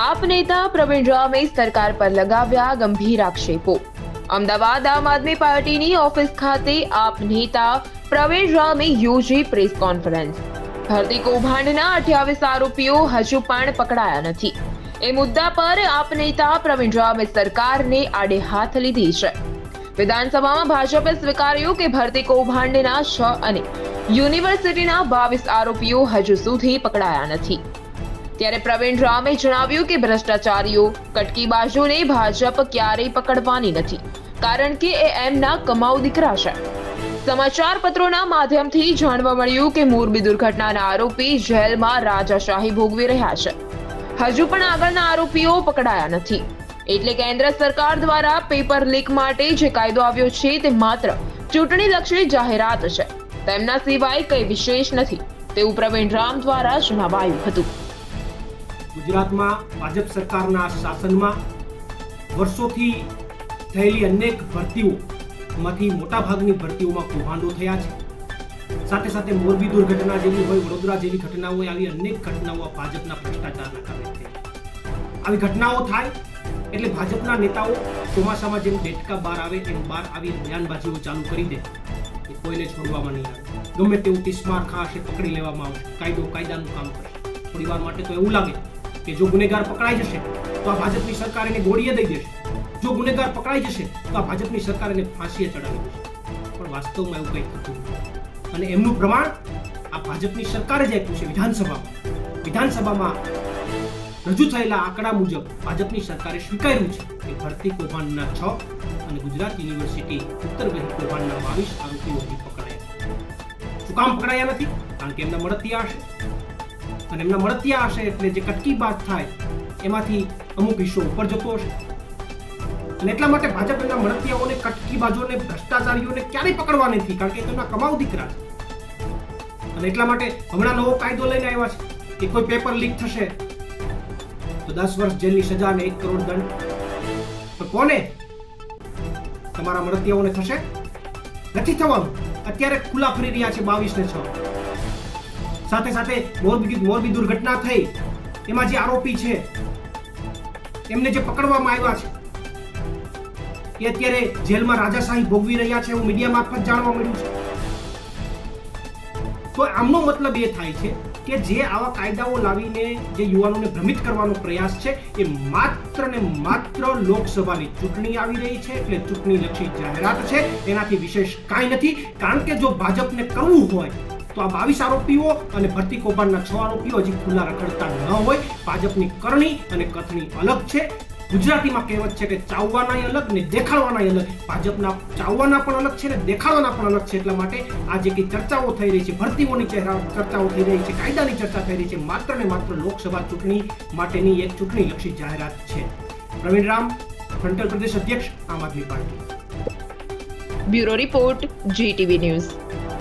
આપ નેતા પ્રવીણ રામે સરકાર પર લગાવ્યા ગંભીર આક્ષેપો. અમદાવાદ આમ આદમી પાર્ટીની ઓફિસ ખાતે આપ નેતા પ્રવીણ રામે યોજી પ્રેસ કોન્ફરન્સ. ભરતી કૌભાંડના અઠ્યાવીસ આરોપીઓ હજુ પણ પકડાયા નથી. એ મુદ્દા પર આપ નેતા પ્રવીણ રામે સરકારને આડે હાથ લીધી છે. વિધાનસભામાં ભાજપે સ્વીકાર્યું કે ભરતી કૌભાંડના છ અને યુનિવર્સિટીના બાવીસ આરોપીઓ હજુ સુધી પકડાયા નથી. ત્યારે પ્રવીણ રામે જણાવ્યું કે ભ્રષ્ટાચારીઓ કટકીબાજોને ભાજપ ક્યારેય પકડવાની નથી, કારણ કે એ એમના કમાઉ દીકરા છે. સમાચાર પત્રોના માધ્યમથી જાણવા મળ્યું કે મોરબી દુર્ઘટનાના આરોપી જેલમાં રાજાશાહી ભોગવી રહ્યા છે. હજુ પણ આગળના આરોપીઓ પકડાયા નથી. એટલે કેન્દ્ર સરકાર દ્વારા પેપર લીક માટે જે કાયદો આવ્યો છે તે માત્ર ચૂંટણીલક્ષી જાહેરાત છે. તેમના સિવાય કંઈ વિશેષ નથી. તેવું પ્રવીણ રામ દ્વારા જણાવાયું હતું. ગુજરાતમાં ભાજપ સરકારના શાસનમાં વર્ષોથી થયેલી અનેક ભરતીઓમાંથી મોટાભાગની ભરતીઓમાં કૌભાંડો થયા છે. સાથે સાથે મોરબી દુર્ઘટના જેવી હોય, વડોદરા જેવી ઘટનાઓ આવી અનેક ઘટનાઓ ભાજપના ભ્રષ્ટાચારના કારણે થઈ. આવી ઘટનાઓ થાય એટલે ભાજપના નેતાઓ ચોમાસામાં જેમ ડેટકા બહાર આવે, એમ બહાર આવી બયાનબાજીઓ ચાલુ કરી દે. એ કોઈને છોડવામાં નહીં આવે. ગમે તેવું તિસ્માર ખાશે, પકડી લેવામાં આવે કાયદો, કાયદાનું કામ કરે થોડી માટે તો એવું લાગે કે જો ગુનેગાર પકડાઈ જશે, તો આ ભાજપની સરકાર એને ગોળીએ દઈ દેશે. જો ગુનેગાર પકડાઈ જશે, તો આ ભાજપની સરકાર એને ફાંસીએ ચડાવી દેશે. પણ વાસ્તવમાં એવું કંઈ થતું અને એમનું પ્રમાણ આ ભાજપની સરકારે જ આપ્યું છે વિધાનસભામાં. વિધાનસભામાં રજૂ થયેલા આંકડા મુજબ ભાજપની સરકારે સ્વીકાર્યું છે કે ભરતી કૌભાંડના છ અને ગુજરાત યુનિવર્સિટી ઉત્તર ગહી કૌભાંડના બાવીસ આરોપીઓ પકડાયા. શું કામ પકડાયા નથી? કારણ કે એમના મળતિયા હશે અને એમના મળતિયા હશે એટલે જે કટકી બાદ થાય, એમાંથી અમુક હિસ્સો ઉપર જતો હશે. અને એટલા માટે ભાજપ એમના મળતિયાઓને કટકી બાજુને ભ્રષ્ટાચારીઓને ક્યારેય પકડવા નથી, કારણ કે તેમના કમાઉ દીકરા અને એટલા માટે હમણાં નવો કાયદો લઈને આવ્યા છે કે કોઈ પેપર લીક થશે, તો દસ વર્ષ જેલની સજા અને એક કરોડ દંડ. તો કોને તમારા મળતિયાઓને થશે? નથી થવાનું. અત્યારે ખુલ્લા ફરી રહ્યા છે બાવીસ ને છ. સાથે સાથે મોરબી મોરબી દુર્ઘટના થઈ. એમાં જે આરોપી છે, એમને જે પકડવામાં આવ્યા છે, એ અત્યારે જેલમાં રાજાશાહી ભોગવી રહ્યા છે એવું મીડિયા મારફત જાણવા મળ્યું છે. તો આમનો મતલબ એ થાય છે કે જે આવા કાયદાઓ લાવીને જે યુવાનોને ભ્રમિત કરવાનો પ્રયાસ છે, એ માત્ર ને માત્ર લોકસભાની ચૂંટણી આવી રહી છે એટલે ચૂંટણી લક્ષી જાહેરાત છે. એનાથી વિશેષ કાંઈ નથી. કારણ કે જો ભાજપને કરવું હોય તો આ બાવીસ આરોપીઓ અને ભરતી કૌભાંડના છ આરોપીઓ હજી ખુલ્લા રખડતા ન હોય. ભાજપની કરણી અને કથણી અલગ છે. ગુજરાતીમાં કહેવત છે કે ચાવવાના અલગ ને દેખાડવાના અલગ. ભાજપના ચાવવાના પણ અલગ છે ને દેખાડવાના પણ અલગ છે. એટલા માટે આ જે કઈ ચર્ચાઓ થઈ રહી છે, ભરતીઓની ચર્ચાઓ થઈ રહી છે, કાયદાની ચર્ચા થઈ રહી છે, માત્ર ને માત્ર લોકસભા ચૂંટણી માટેની એક ચૂંટણી લક્ષી જાહેરાત છે. પ્રવીણ રામ, ફ્રન્ટલ પ્રદેશ અધ્યક્ષ, Aam Aadmi party. Bureau report, GTV news.